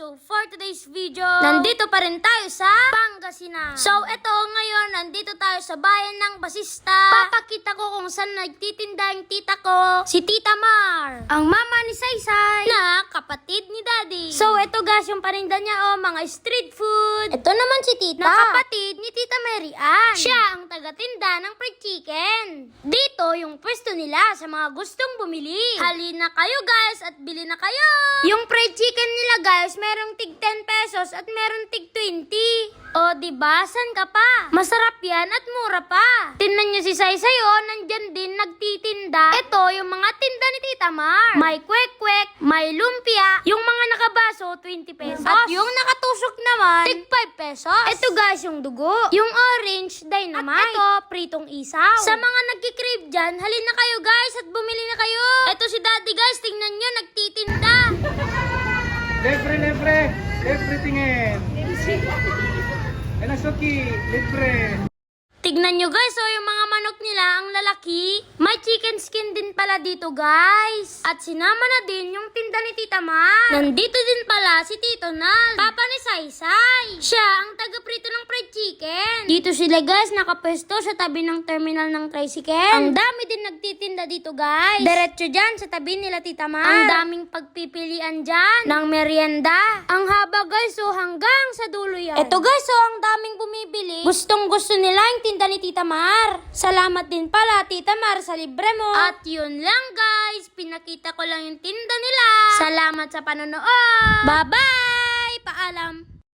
So, for today's video, nandito pa rin tayo sa Pangasinan. So, eto ngayon, nandito tayo sa bayan ng Basista. Papakita ko kung saan nagtitinda yung tita ko, si Tita Mar. Ang mama ni Saysay, na kapatid ni Daddy. So, eto guys, yung paninda niya, oh, mga street food. Eto naman si Tita. Na kapatid ni Tita Mary Ann. Siya ang taga-tinda ng fried chicken. Yung pwesto nila sa mga gustong bumili. Halina kayo guys at bili na kayo. Yung fried chicken nila guys, merong tig 10 pesos at merong tig 20. O, di ba? San ka pa? Masarap yan at mura pa. Tingnan niyo si Saysay, oh, nandyan din nagtitinda. Ito, yung mga tinda ni Tita Mar. May kwek-kwek, may lumpia, yung mga nakabaso, 20 pesos. At yung nakatusok naman, tig 5 pesos. Ito guys, yung dugo. Yung orange, dynamite. At ito, pritong isaw. Sa mga nagkikrave dyan, halina kayo guys at bumili na kayo. Ito si Daddy guys, tingnan nyo, nagtitinda. Libre, libre. Libre tingin. Nasuki. Libre. Tignan nyo guys, oh, yung nila, ang lalaki. May chicken skin din pala dito guys. At sinama na din yung tinda ni Tita Mar. Nandito din pala si Tito Nal, papa ni Saysay. Siya ang taga-prito ng fried chicken. Dito sila guys, nakapwesto sa tabi ng terminal ng tricycle. Ang dami din nagtitinda dito guys. Diretso dyan sa tabi nila Tita Mar. Ang daming pagpipilian dyan ng merienda. Ang haba guys, oh, hanggang sa dulo yan. Ito guys, oh, ang daming bumibili. Gustong gusto nila yung tinda ni Tita Mar. Salamat din pala Tita Mar sa libre mo. At yun lang guys, pinakita ko lang yung tinda nila. Salamat sa panonood. Bye-bye! Paalam!